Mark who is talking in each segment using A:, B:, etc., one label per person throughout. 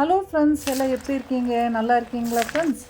A: hello friends எல்லாம் எப்படி இருக்கீங்க நல்லா இருக்கீங்களா ஃப்ரெண்ட்ஸ்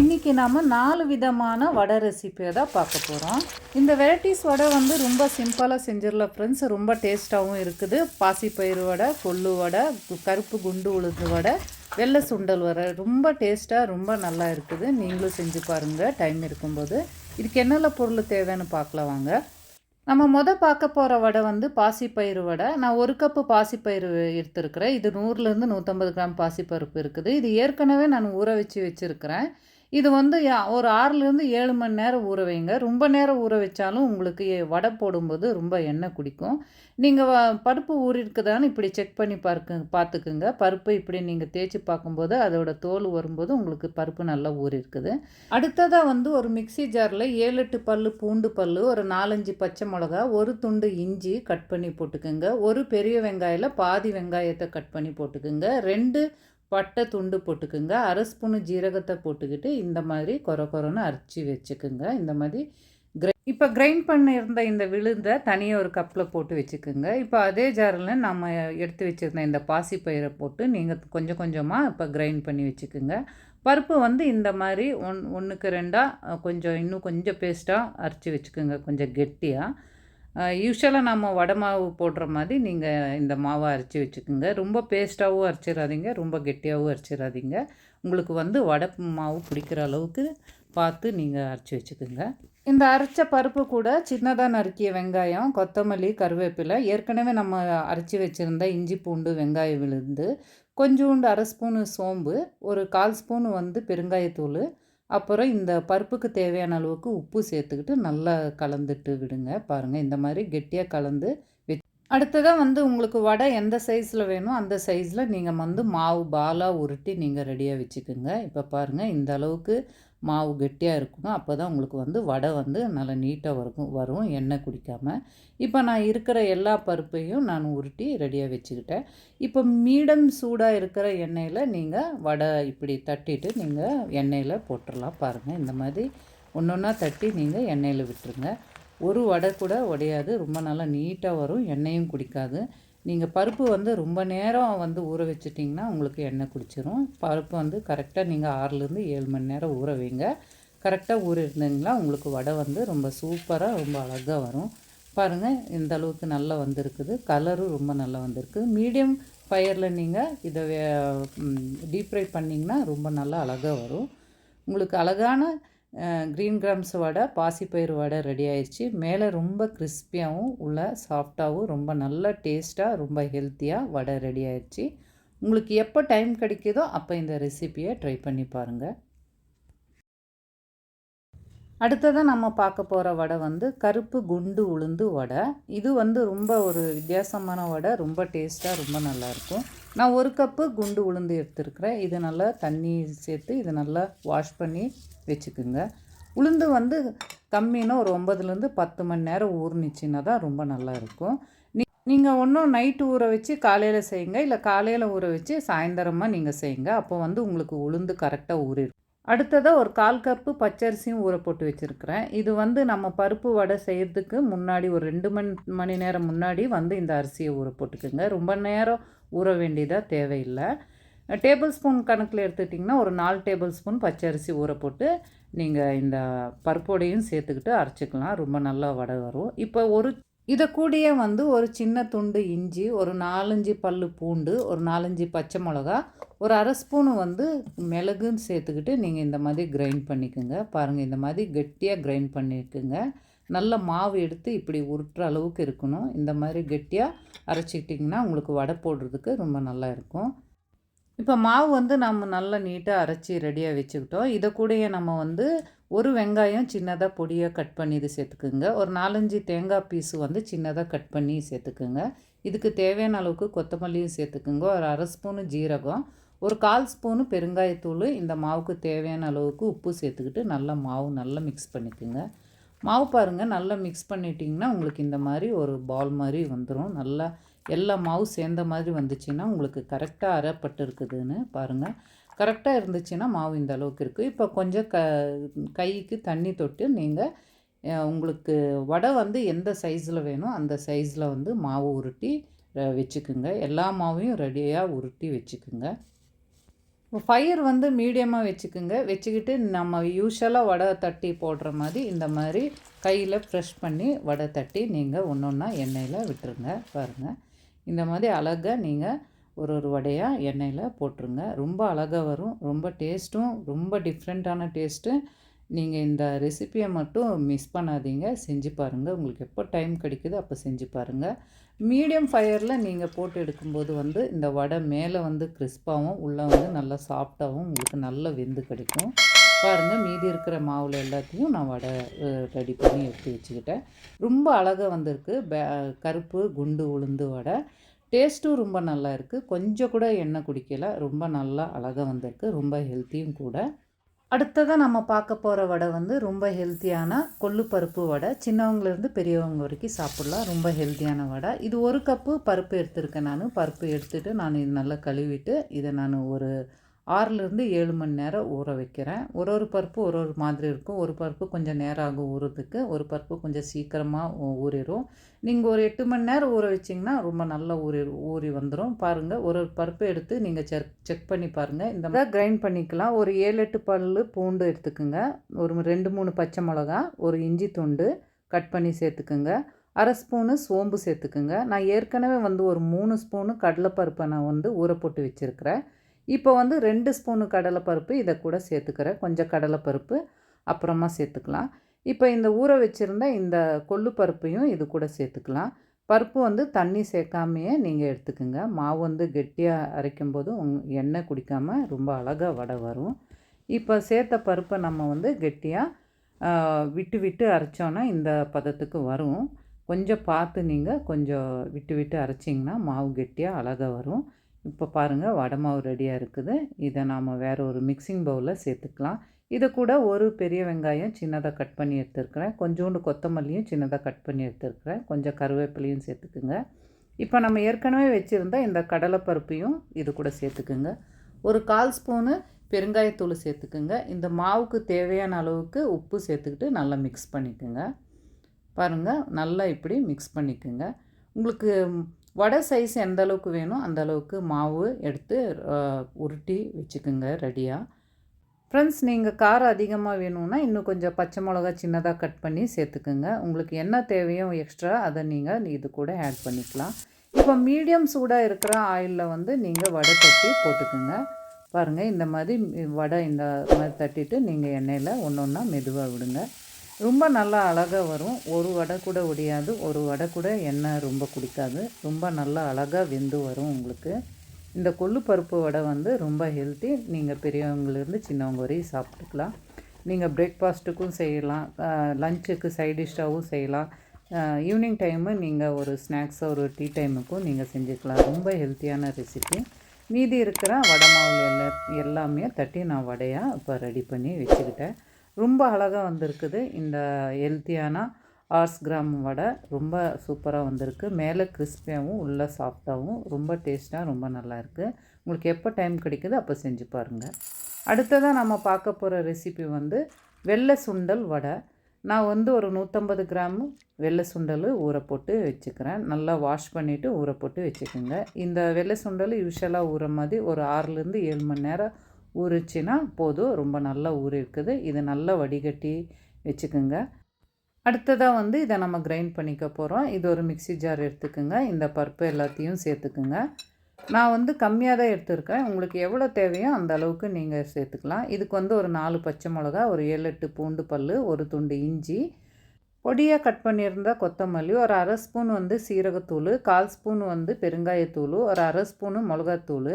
A: இன்றைக்கி நாம் நாலு விதமான வடை ரெசிப்பியை தான் பார்க்க போகிறோம் இந்த வெரைட்டிஸ் வடை வந்து ரொம்ப சிம்பிளாக செஞ்சிடலாம் ஃப்ரெண்ட்ஸ் ரொம்ப டேஸ்ட்டாகவும் இருக்குது பாசிப்பயிறு வடை கொள்ளு வடை கருப்பு குண்டு உளுந்து வடை வெள்ளை சுண்டல் வடை ரொம்ப டேஸ்ட்டாக ரொம்ப நல்லா இருக்குது நீங்களும் செஞ்சு பாருங்கள் டைம் இருக்கும்போது இதுக்கு என்னென்ன பொருள் தேவைன்னு பார்க்கலாம் வாங்க நம்ம மொதல் பார்க்க போகிற வடை வந்து பாசிப்பயிறு வடை நான் ஒரு கப்பு பாசிப்பயிறு எடுத்துருக்கிறேன் இது நூறுலேருந்து நூற்றம்பது கிராம் பாசிப்பருப்பு இருக்குது இது ஏற்கனவே நான் ஊற வச்சு வச்சுருக்கிறேன் இது வந்து ஒரு ஆறுலேருந்து ஏழு மணி நேரம் ஊற வைங்க ரொம்ப நேரம் ஊற வச்சாலும் உங்களுக்கு வடை போடும்போது ரொம்ப எண்ணெய் குடிக்கும் நீங்கள் பருப்பு ஊறிருக்குதான்னு இப்படி செக் பண்ணி பார்க்க பார்த்துக்குங்க பருப்பு இப்படி நீங்கள் தேய்ச்சி பார்க்கும்போது அதோடய தோல் வரும்போது உங்களுக்கு பருப்பு நல்லா ஊறிருக்குது அடுத்ததாக வந்து ஒரு மிக்சி ஜாரில் ஏழு எட்டு பல் பூண்டு பல் ஒரு நாலஞ்சு பச்சை மிளகா ஒரு துண்டு இஞ்சி கட் பண்ணி போட்டுக்குங்க ஒரு பெரிய வெங்காயில் பாதி வெங்காயத்தை கட் பண்ணி போட்டுக்குங்க ரெண்டு பட்டை துண்டு போட்டுக்குங்க அரை ஸ்பூனு ஜீரகத்தை போட்டுக்கிட்டு இந்த மாதிரி கொர கொரன்னு அரைச்சி வச்சுக்குங்க இந்த மாதிரி கிரை இப்போ கிரைண்ட் பண்ணியிருந்த இந்த விழுந்தை தனியாக ஒரு கப்பில் போட்டு வச்சுக்கோங்க இப்போ அதே ஜாரில் நம்ம எடுத்து வச்சுருந்த இந்த பாசி பயிரை போட்டு நீங்கள் கொஞ்சம் கொஞ்சமாக இப்போ கிரைண்ட் பண்ணி வச்சுக்கோங்க பருப்பு வந்து இந்த மாதிரி ஒன் ஒன்றுக்கு ரெண்டாக கொஞ்சம் இன்னும் கொஞ்சம் பேஸ்ட்டாக அரைச்சி வச்சுக்கோங்க கொஞ்சம் கெட்டியாக யூஸ்வலாக நம்ம வடை மாவு போடுற மாதிரி நீங்கள் இந்த மாவை அரைச்சி வச்சுக்கோங்க ரொம்ப பேஸ்ட்டாகவும் அரைச்சிடாதீங்க ரொம்ப கெட்டியாகவும் அரைச்சிடாதீங்க உங்களுக்கு வந்து வடை மாவு பிடிக்கிற அளவுக்கு பார்த்து நீங்கள் அரைச்சி வச்சுக்கோங்க இந்த அரைச்ச பருப்பு கூட சின்னதாக நறுக்கிய வெங்காயம் கொத்தமல்லி கருவேப்பிலை ஏற்கனவே நம்ம அரைச்சி வச்சுருந்த இஞ்சி பூண்டு வெங்காயம் விழுந்து கொஞ்சோண்டு அரை ஸ்பூனு சோம்பு ஒரு கால் ஸ்பூனு வந்து பெருங்காயத்தூள் அப்புறம் இந்த பருப்புக்கு தேவையான அளவுக்கு உப்பு சேர்த்துக்கிட்டு நல்லா கலந்துட்டு விடுங்க பாருங்கள் இந்த மாதிரி கெட்டியாக கலந்து அடுத்ததாக வந்து உங்களுக்கு வடை எந்த சைஸில் வேணும் அந்த சைஸில் நீங்கள் வந்து மாவு பாலாக உருட்டி நீங்கள் ரெடியாக வச்சுக்கோங்க இப்போ பாருங்கள் இந்த அளவுக்கு மாவு கெட்டியாக இருக்கணும் அப்போ தான் உங்களுக்கு வந்து வடை வந்து நல்லா நீட்டாக வரும் வரும் எண்ணெய் குடிக்காமல் இப்போ நான் இருக்கிற எல்லா பருப்பையும் நான் உருட்டி ரெடியாக வச்சுக்கிட்டேன் இப்போ மீடம் சூடாக இருக்கிற எண்ணெயில் நீங்கள் வடை இப்படி தட்டிட்டு நீங்கள் எண்ணெயில் போட்டுடலாம் பாருங்கள் இந்த மாதிரி ஒன்று ஒன்றா தட்டி நீங்கள் எண்ணெயில் விட்டுருங்க ஒரு வடை கூட உடையாது ரொம்ப நல்லா நீட்டாக வரும் எண்ணெயும் குடிக்காது நீங்கள் பருப்பு வந்து ரொம்ப நேரம் வந்து ஊற வச்சிட்டிங்கன்னா உங்களுக்கு எண்ணெய் குடிச்சிரும் பருப்பு வந்து கரெக்டாக நீங்கள் ஆறுலேருந்து ஏழு மணி நேரம் ஊற வைங்க கரெக்டாக ஊற இருந்தீங்கன்னா உங்களுக்கு வடை வந்து ரொம்ப சூப்பராக ரொம்ப அழகாக வரும் பாருங்கள் இந்த அளவுக்கு நல்லா வந்திருக்குது கலரும் ரொம்ப நல்லா வந்திருக்கு மீடியம் ஃபயரில் நீங்கள் இதை டீப் ஃப்ரை பண்ணிங்கன்னா ரொம்ப நல்லா அழகாக வரும் உங்களுக்கு அழகான க்ரீன் கிராம்ஸ் வடை பாசிப்பயிறு வடை ரெடி ஆயிடுச்சு மேலே ரொம்ப கிறிஸ்பியாகவும் உள்ள சாஃப்டாகவும் ரொம்ப நல்ல டேஸ்ட்டாக ரொம்ப ஹெல்த்தியாக வடை ரெடி ஆயிடுச்சு உங்களுக்கு எப்போ டைம் கிடைக்கிதோ அப்போ இந்த ரெசிப்பியை ட்ரை பண்ணி பாருங்கள் அடுத்ததாக நம்ம பார்க்க போகிற வடை வந்து கருப்பு குண்டு உளுந்து வடை இது வந்து ரொம்ப ஒரு வித்தியாசமான வடை ரொம்ப டேஸ்ட்டாக ரொம்ப நல்லாயிருக்கும் நான் ஒரு கப்பு குண்டு உளுந்து எடுத்துருக்குறேன் இது நல்லா தண்ணி சேர்த்து இது நல்லா வாஷ் பண்ணி வச்சுக்குங்க உளுந்து வந்து கம்மின்னா ஒரு ஒம்பதுலேருந்து பத்து மணி நேரம் ஊறினுச்சின்னா தான் ரொம்ப நல்லா இருக்கும் நீ நீங்கள் ஒன்றும் நைட்டு ஊற வச்சு காலையில் செய்யுங்க இல்லை காலையில் ஊற வச்சு சாயந்தரமாக நீங்கள் செய்யுங்க அப்போ வந்து உங்களுக்கு உளுந்து கரெக்டாக ஊறிடும் அடுத்ததாக ஒரு கால் கப்பு பச்சரிசியும் ஊற போட்டு வச்சுருக்கிறேன் இது வந்து நம்ம பருப்பு வடை செய்கிறதுக்கு முன்னாடி ஒரு ரெண்டு மணி மணி நேரம் முன்னாடி வந்து இந்த அரிசியை ஊற போட்டுக்குங்க ரொம்ப நேரம் ஊற வேண்டியதாக தேவையில்லை டேபிள் ஸ்பூன் கணக்கில் எடுத்துக்கிட்டிங்கன்னா ஒரு நாலு டேபிள் ஸ்பூன் பச்சரிசி ஊற போட்டு நீங்கள் இந்த பருப்போடையும் சேர்த்துக்கிட்டு அரைச்சிக்கலாம் ரொம்ப நல்லா வடை வரும் இப்போ ஒரு இதை கூடயே வந்து ஒரு சின்ன துண்டு இஞ்சி ஒரு நாலஞ்சு பல் பூண்டு ஒரு நாலஞ்சு பச்சை மிளகா ஒரு அரை ஸ்பூனு வந்து மிளகுன்னு சேர்த்துக்கிட்டு நீங்கள் இந்த மாதிரி கிரைண்ட் பண்ணிக்கோங்க பாருங்கள் இந்த மாதிரி கெட்டியாக கிரைண்ட் பண்ணிக்கோங்க நல்ல மாவு எடுத்து இப்படி உருட்டுற அளவுக்கு இருக்கணும் இந்த மாதிரி கெட்டியாக அரைச்சிக்கிட்டிங்கன்னா உங்களுக்கு வடை போடுறதுக்கு ரொம்ப நல்லா இருக்கும் இப்போ மாவு வந்து நம்ம நல்லா நீட்டாக அரைச்சி ரெடியாக வச்சுக்கிட்டோம் இதை கூடயே நம்ம வந்து ஒரு வெங்காயம் சின்னதாக பொடியாக கட் பண்ணி இது சேர்த்துக்குங்க ஒரு நாலஞ்சு தேங்காய் பீஸு வந்து சின்னதாக கட் பண்ணி சேர்த்துக்குங்க இதுக்கு தேவையான அளவுக்கு கொத்தமல்லியும் சேர்த்துக்குங்க ஒரு அரை ஸ்பூனு ஜீரகம் ஒரு கால் ஸ்பூனு பெருங்காயத்தூள் இந்த மாவுக்கு தேவையான அளவுக்கு உப்பு சேர்த்துக்கிட்டு நல்லா மாவு நல்லா மிக்ஸ் பண்ணிக்கோங்க மாவு பாருங்கள் நல்லா மிக்ஸ் பண்ணிட்டிங்கன்னா உங்களுக்கு இந்த மாதிரி ஒரு பால் மாதிரி வந்துடும் நல்லா எல்லா மாவும் சேர்ந்த மாதிரி வந்துச்சுன்னா உங்களுக்கு கரெக்டாக அரைப்பட்டு இருக்குதுன்னு பாருங்கள் கரெக்டாக இருந்துச்சுன்னா மாவு இந்த அளவுக்கு இருக்குது இப்போ கொஞ்சம் க கைக்கு தண்ணி தொட்டு நீங்கள் உங்களுக்கு வடை வந்து எந்த சைஸில் வேணும் அந்த சைஸில் வந்து மாவு உருட்டி வச்சுக்குங்க எல்லா மாவையும் ரெடியாக உருட்டி வச்சுக்குங்க ஃபயர் வந்து மீடியமாக வச்சுக்குங்க வச்சுக்கிட்டு நம்ம யூஸ்வலாக வடை தட்டி போடுற மாதிரி இந்த மாதிரி கையில் ஃப்ரெஷ் பண்ணி வடை தட்டி நீங்கள் ஒன்று ஒன்றா எண்ணெயில் விட்டுருங்க பாருங்கள் இந்த மாதிரி அழகாக நீங்கள் ஒரு ஒரு வடையாக எண்ணெயில் போட்டுருங்க ரொம்ப அழகாக வரும் ரொம்ப டேஸ்ட்டும் ரொம்ப டிஃப்ரெண்ட்டான டேஸ்ட்டு நீங்கள் இந்த ரெசிப்பியை மட்டும் மிஸ் பண்ணாதீங்க செஞ்சு பாருங்கள் உங்களுக்கு எப்போ டைம் கிடைக்குதோ அப்போ செஞ்சு பாருங்கள் மீடியம் ஃபயரில் நீங்கள் போட்டு எடுக்கும்போது வந்து இந்த வடை மேலே வந்து கிறிஸ்பாகவும் உள்ளே வந்து நல்லா சாஃப்டாகவும் உங்களுக்கு நல்ல வெந்து கிடைக்கும் பாருங்கள் மீதி இருக்கிற மாவில் எல்லாத்தையும் நான் வடை ரெடி பண்ணி எடுத்து வச்சுக்கிட்டேன் ரொம்ப அழகாக வந்திருக்கு கருப்பு குண்டு உளுந்து வடை டேஸ்ட்டும் ரொம்ப நல்லா இருக்குது கொஞ்சம் கூட எண்ணெய் குடிக்கலை ரொம்ப நல்லா அழகாக வந்திருக்கு ரொம்ப ஹெல்த்தியும் கூட அடுத்ததாக நம்ம பார்க்க போகிற வடை வந்து ரொம்ப ஹெல்த்தியான கொள்ளு பருப்பு வடை சின்னவங்கலேருந்து பெரியவங்க வரைக்கும் சாப்பிட்லாம் ரொம்ப ஹெல்த்தியான வடை இது ஒரு கப்பு பருப்பு எடுத்திருக்கேன் நான் பருப்பு எடுத்துகிட்டு நான் இது நல்லா கழுவிட்டு இதை நான் ஒரு ஆறுலேருந்து ஏழு மணி நேரம் ஊற வைக்கிறேன் ஒரு ஒரு பருப்பு ஒரு ஒரு மாதிரி இருக்கும் ஒரு பருப்பு கொஞ்சம் நேரம் ஆகும் ஊறுறதுக்கு ஒரு பருப்பு கொஞ்சம் சீக்கிரமாக ஊறிடும் நீங்கள் ஒரு எட்டு மணி நேரம் ஊற வச்சிங்கன்னா ரொம்ப நல்லா ஊறி ஊறி வந்துடும் பாருங்கள் ஒரு ஒரு பருப்பு எடுத்து நீங்கள் செக் செக் பண்ணி பாருங்கள் இந்த மாதிரி கிரைண்ட் பண்ணிக்கலாம் ஒரு ஏழு எட்டு பல் பூண்டு எடுத்துக்கோங்க ஒரு ரெண்டு மூணு பச்சை மிளகா ஒரு இஞ்சி துண்டு கட் பண்ணி சேர்த்துக்குங்க அரை ஸ்பூனு சோம்பு சேர்த்துக்குங்க நான் ஏற்கனவே வந்து ஒரு மூணு ஸ்பூனு கடலைப்பருப்பை நான் வந்து ஊற போட்டு வச்சுருக்கிறேன் இப்போ வந்து ரெண்டு ஸ்பூனு கடலைப்பருப்பு இதை கூட சேர்த்துக்கிறேன் கொஞ்சம் கடலைப்பருப்பு அப்புறமா சேர்த்துக்கலாம் இப்போ இந்த ஊற வச்சுருந்த இந்த கொள்ளு பருப்பையும் இது கூட சேர்த்துக்கலாம் பருப்பு வந்து தண்ணி சேர்க்காமையே நீங்கள் எடுத்துக்கோங்க மாவு வந்து கெட்டியாக அரைக்கும் போது எண்ணெய் குடிக்காமல் ரொம்ப அழகாக வடை வரும் இப்போ சேர்த்த பருப்பை நம்ம வந்து கெட்டியாக விட்டு விட்டு அரைச்சோன்னா இந்த பதத்துக்கு வரும் கொஞ்சம் பார்த்து நீங்கள் கொஞ்சம் விட்டு விட்டு அரைச்சிங்கன்னா மாவு கெட்டியாக அழகாக வரும் இப்போ பாருங்கள் வடை மாவு ரெடியாக இருக்குது இதை நாம் வேறு ஒரு மிக்சிங் பவுலில் சேர்த்துக்கலாம் இதை கூட ஒரு பெரிய வெங்காயம் சின்னதாக கட் பண்ணி எடுத்துருக்குறேன் கொஞ்சோண்டு கொத்தமல்லியும் சின்னதாக கட் பண்ணி எடுத்துருக்குறேன் கொஞ்சம் கருவேப்பிலையும் சேர்த்துக்குங்க இப்போ நம்ம ஏற்கனவே வச்சுருந்தா இந்த கடலைப்பருப்பையும் இது கூட சேர்த்துக்குங்க ஒரு கால் ஸ்பூனு பெருங்காயத்தூள் சேர்த்துக்குங்க இந்த மாவுக்கு தேவையான அளவுக்கு உப்பு சேர்த்துக்கிட்டு நல்லா மிக்ஸ் பண்ணிக்கோங்க பாருங்கள் நல்லா இப்படி மிக்ஸ் பண்ணிக்கோங்க உங்களுக்கு வடை சைஸ் எந்த அளவுக்கு வேணும் அந்த அளவுக்கு மாவு எடுத்து உருட்டி வச்சுக்கோங்க ரெடியாக ஃப்ரெண்ட்ஸ் நீங்கள் காரம் அதிகமாக வேணும்னா இன்னும் கொஞ்சம் பச்சை மிளகா சின்னதாக கட் பண்ணி சேர்த்துக்குங்க உங்களுக்கு என்ன தேவையோ எக்ஸ்ட்ரா அதை நீங்கள் இது கூட ஆட் பண்ணிக்கலாம் இப்போ மீடியம் சூடாக இருக்கிற ஆயிலில் வந்து நீங்கள் வடை தட்டி போட்டுக்குங்க பாருங்கள் இந்த மாதிரி வடை இந்த மாதிரி தட்டிட்டு நீங்கள் எண்ணெயில் ஒன்று ஒன்றா மெதுவாக விடுங்க ரொம்ப நல்லா அழகாக வரும் ஒரு வடை கூட ஒடியாது ஒரு வடை கூட எண்ணெய் ரொம்ப குடிக்காது ரொம்ப நல்லா அழகாக வெந்து வரும் உங்களுக்கு இந்த கொள்ளு பருப்பு வடை வந்து ரொம்ப ஹெல்த்தி நீங்கள் பெரியவங்கலேருந்து சின்னவங்க வரையும் சாப்பிட்டுக்கலாம் நீங்கள் பிரேக்ஃபாஸ்ட்டுக்கும் செய்யலாம் லஞ்சுக்கு சைட் டிஷ்ஷாகவும் செய்யலாம் ஈவினிங் டைமு நீங்கள் ஒரு ஸ்நாக்ஸாக ஒரு டீ டைமுக்கும் நீங்கள் செஞ்சுக்கலாம் ரொம்ப ஹெல்த்தியான ரெசிபி மீதி இருக்கிற வடை மாவு எல்லா எல்லாமே தட்டி நான் வடையாக இப்போ ரெடி பண்ணி வச்சுக்கிட்டேன் ரொம்ப அழகாக வந்திருக்குது இந்த ஹெல்த்தியான ஆர்ஸ் கிராம் வடை ரொம்ப சூப்பராக வந்திருக்கு மேலே கிறிஸ்பியாகவும் உள்ளே சாஃப்டாகவும் ரொம்ப டேஸ்ட்டாக ரொம்ப நல்லா இருக்குது உங்களுக்கு எப்போ டைம் கிடைக்குதோ அப்போ செஞ்சு பாருங்கள் அடுத்ததாக நம்ம பார்க்க போகிற ரெசிபி வந்து வெள்ளை சுண்டல் வடை நான் வந்து ஒரு நூற்றம்பது கிராம் வெள்ளை சுண்டல் ஊற போட்டு வச்சுக்கிறேன் நல்லா வாஷ் பண்ணிவிட்டு ஊற போட்டு வச்சுக்கோங்க இந்த வெள்ளை சுண்டல் யூஸ்வலாக ஊற மாதிரி ஒரு ஆறுலேருந்து ஏழு மணி நேரம் ஊறிச்சின்னா போதும் ரொம்ப நல்லா இருக்குது இது நல்லா வடிகட்டி வச்சுக்கோங்க அடுத்ததாக வந்து இதை நம்ம கிரைண்ட் பண்ணிக்க போகிறோம் இது ஒரு மிக்சி ஜார் எடுத்துக்கோங்க இந்த பருப்பு எல்லாத்தையும் சேர்த்துக்குங்க நான் வந்து கம்மியாக தான் எடுத்துருக்கேன் உங்களுக்கு எவ்வளோ தேவையோ அந்த அளவுக்கு நீங்கள் சேர்த்துக்கலாம் இதுக்கு வந்து ஒரு நாலு பச்சை மிளகா ஒரு ஏழு எட்டு பூண்டு பல் ஒரு துண்டு இஞ்சி பொடியாக கட் பண்ணியிருந்த கொத்தமல்லி ஒரு அரை ஸ்பூன் வந்து சீரகத்தூள் கால் ஸ்பூன் வந்து பெருங்காயத்தூள் ஒரு அரை ஸ்பூனு மிளகாத்தூள்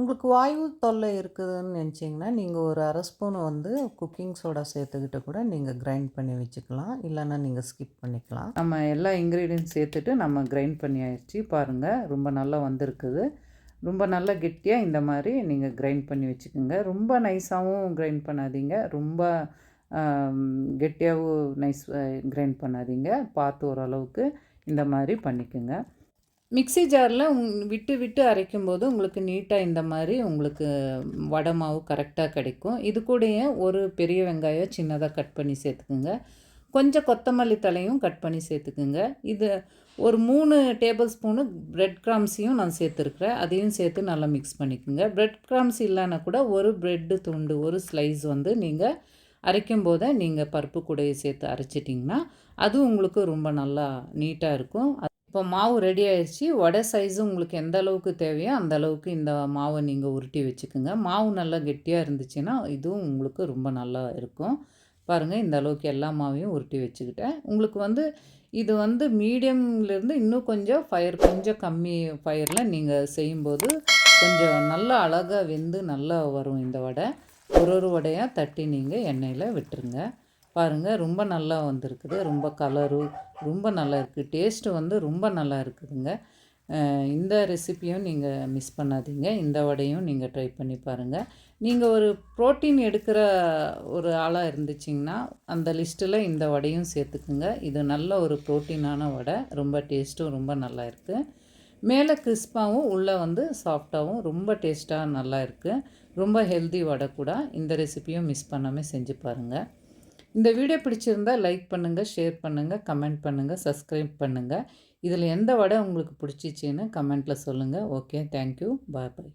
A: உங்களுக்கு வாயு தொல்லை இருக்குதுன்னு நினச்சிங்கன்னா நீங்கள் ஒரு அரை ஸ்பூன் வந்து குக்கிங் சோடா சேர்த்துக்கிட்டு கூட நீங்கள் கிரைண்ட் பண்ணி வச்சுக்கலாம் இல்லைன்னா நீங்கள் ஸ்கிப் பண்ணிக்கலாம் நம்ம எல்லா இன்க்ரீடியன்ஸ் சேர்த்துட்டு நம்ம கிரைண்ட் பண்ணி ஆயிடுச்சு பாருங்கள் ரொம்ப நல்லா வந்திருக்குது ரொம்ப நல்லா கெட்டியாக இந்த மாதிரி நீங்கள் கிரைண்ட் பண்ணி வச்சுக்கோங்க ரொம்ப நைஸாகவும் கிரைண்ட் பண்ணாதீங்க ரொம்ப கெட்டியாகவும் நைஸ் கிரைண்ட் பண்ணாதீங்க பார்த்து ஓரளவுக்கு இந்த மாதிரி பண்ணிக்கோங்க மிக்சி ஜாரில் விட்டு விட்டு அரைக்கும் போது உங்களுக்கு நீட்டாக இந்த மாதிரி உங்களுக்கு வடை மாவு கரெக்டாக கிடைக்கும் இது கூடயே ஒரு பெரிய வெங்காயம் சின்னதாக கட் பண்ணி சேர்த்துக்குங்க கொஞ்சம் கொத்தமல்லி தலையும் கட் பண்ணி சேர்த்துக்குங்க இது ஒரு மூணு டேபிள் ஸ்பூனு ப்ரெட் கிராம்ஸையும் நான் சேர்த்துருக்குறேன் அதையும் சேர்த்து நல்லா மிக்ஸ் பண்ணிக்கோங்க ப்ரெட் கிராம்ஸ் இல்லைன்னா கூட ஒரு ப்ரெட்டு துண்டு ஒரு ஸ்லைஸ் வந்து நீங்கள் அரைக்கும் போதே நீங்கள் பருப்பு கூடையை சேர்த்து அரைச்சிட்டிங்கன்னா அது உங்களுக்கு ரொம்ப நல்லா நீட்டாக இருக்கும் இப்போ மாவு ரெடி ஆயிடுச்சு வடை சைஸு உங்களுக்கு எந்த அளவுக்கு தேவையோ அந்த அளவுக்கு இந்த மாவை நீங்கள் உருட்டி வச்சுக்கோங்க மாவு நல்லா கெட்டியாக இருந்துச்சுன்னா இதுவும் உங்களுக்கு ரொம்ப நல்லா இருக்கும் பாருங்கள் இந்த அளவுக்கு எல்லா மாவையும் உருட்டி வச்சுக்கிட்டேன் உங்களுக்கு வந்து இது வந்து மீடியம்லேருந்து இன்னும் கொஞ்சம் ஃபயர் கொஞ்சம் கம்மி ஃபயரில் நீங்கள் செய்யும்போது கொஞ்சம் நல்லா அழகாக வெந்து நல்லா வரும் இந்த வடை ஒரு ஒரு வடையாக தட்டி நீங்கள் எண்ணெயில் விட்டுருங்க பாருங்கள் ரொம்ப நல்லா வந்திருக்குது ரொம்ப கலரும் ரொம்ப நல்லா இருக்குது டேஸ்ட்டு வந்து ரொம்ப நல்லா இருக்குதுங்க இந்த ரெசிப்பியும் நீங்கள் மிஸ் பண்ணாதீங்க இந்த வடையும் நீங்கள் ட்ரை பண்ணி பாருங்கள் நீங்கள் ஒரு ப்ரோட்டீன் எடுக்கிற ஒரு ஆளாக இருந்துச்சிங்கன்னா அந்த லிஸ்ட்டில் இந்த வடையும் சேர்த்துக்குங்க இது நல்ல ஒரு ப்ரோட்டீனான வடை ரொம்ப டேஸ்ட்டும் ரொம்ப நல்லா இருக்குது மேலே கிறிஸ்பாகவும் உள்ளே வந்து சாஃப்டாகவும் ரொம்ப டேஸ்ட்டாக நல்லா இருக்குது ரொம்ப ஹெல்தி வடை கூட இந்த ரெசிப்பியும் மிஸ் பண்ணாமல் செஞ்சு பாருங்கள் இந்த வீடியோ பிடிச்சிருந்தால் லைக் பண்ணுங்கள் ஷேர் பண்ணுங்கள் கமெண்ட் பண்ணுங்கள் சப்ஸ்கிரைப் பண்ணுங்கள் இதில் எந்த வடை உங்களுக்கு பிடிச்சிச்சின்னு கமெண்ட்டில் சொல்லுங்கள் ஓகே தேங்க்யூ பாய் பாய்